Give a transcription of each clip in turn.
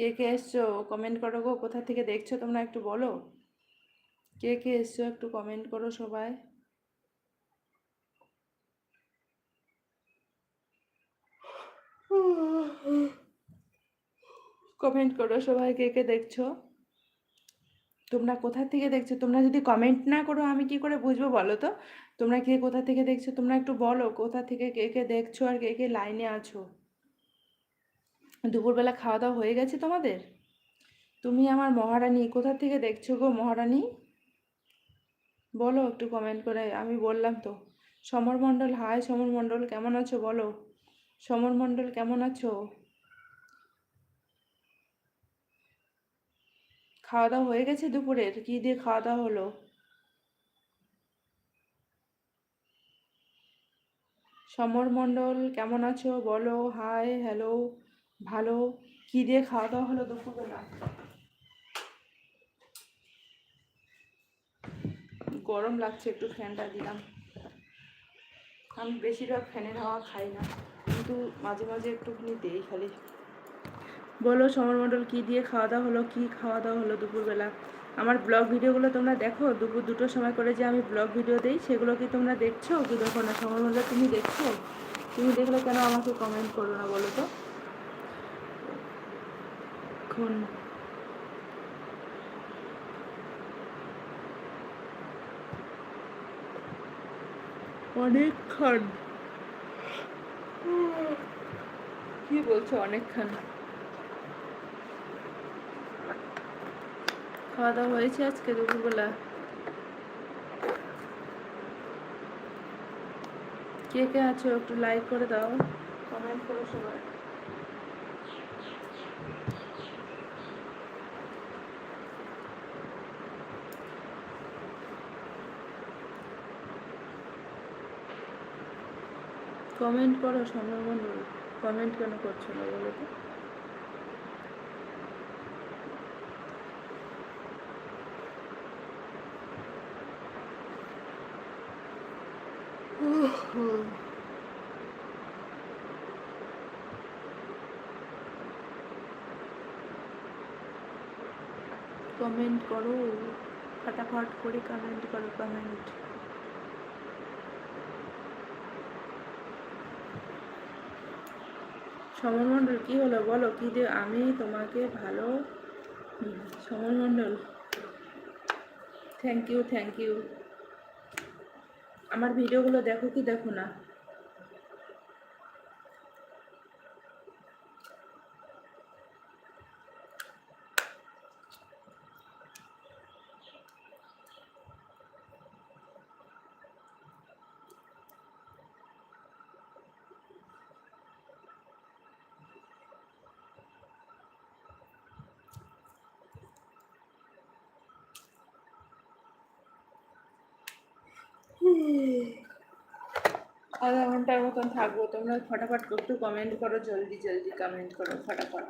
কে কে এসছো? কমেন্ট করো গো, কোথা থেকে দেখছ তোমরা একটু বলো। কে কে এসছো একটু কমেন্ট করো সবাই। কমেন্ট করো সবাই কে কে দেখছ। তোমরা কোথা থেকে দেখছ? তোমরা যদি কমেন্ট না করো, আমি কি করে বুঝব বলো তো? তোমরা কে কোথা থেকে দেখছ? তোমরা একটু বলো, কোথা থেকে কে কে দেখছ আর কে কে লাইনে আছো? দুপুরবেলা খাওয়া দাওয়া হয়ে গেছে তোমাদের? তুমি আমার মহারানী কোথা থেকে দেখছ গো মহারানী? বলো একটু কমেন্ট করে, আমি বললাম তো। সমর মণ্ডল, হাই সমর মণ্ডল, কেমন আছো বলো? সমর মণ্ডল, কেমন আছো? খাওয়া দাওয়া হয়ে গেছে দুপুরের? কি দিয়ে খাওয়া দাওয়া হলো? সমর মণ্ডল, কেমন আছো? বলো, হাই হ্যালো ভালো কি দিয়ে খাওয়া দাওয়া হলো দুপুরবেলা? গরম লাগছে, একটু ফ্যানটা দিলাম। আমি বেশিরভাগ ফ্যানের হাওয়া খাই না, কিন্তু মাঝে মাঝে একটুখানি দেই খালি। বলো সমর মণ্ডল, কী দিয়ে খাওয়া দাওয়া হলো, কী খাওয়া দাওয়া হলো দুপুরবেলা? আমার ব্লগ ভিডিওগুলো তোমরা দেখো, দুপুর দুটোর সময় করে যে আমি ব্লগ ভিডিও দিই, সেগুলো কি তোমরা দেখছ? কি দেখো না? সমর মণ্ডল, তুমি দেখছ? তুমি দেখলে কেন আমাকে কমেন্ট করো না বলো তো? এখন। অনেকক্ষণ। কি বলছো, অনেকক্ষণ? খাওয়া দাওয়া হয়েছে আজকে দুপুরবেলা? কে কে আছো একটু লাইক করে দাও। কমেন্ট করো সবাই। কমেন্ট করো সময় মণ্ডল কমেন্ট কেন করছ না বলো তো? কমেন্ট করো, ফটাফট করে কমেন্ট করো কমেন্ট সমর মণ্ডল কী হলো বলো? কী যে আমি তোমাকে ভালো Samar Mondal thank you thank you আমার ভিডিওগুলো দেখো কি দেখো না? আধা ঘণ্টার মতন থাকব। তোমরা ফটাফট একটু কমেন্ট করো, জলদি জলদি কমেন্ট করো, ফটাফট।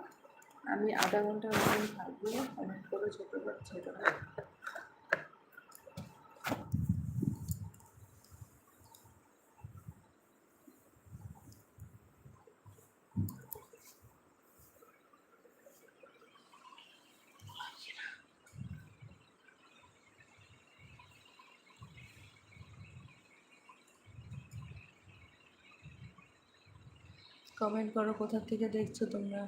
আমি আধা ঘণ্টার মতন থাকব কমেন্ট করো ছোটো ছোটো। কমেন্ট করো কোথা থেকে দেখছ তোমরা?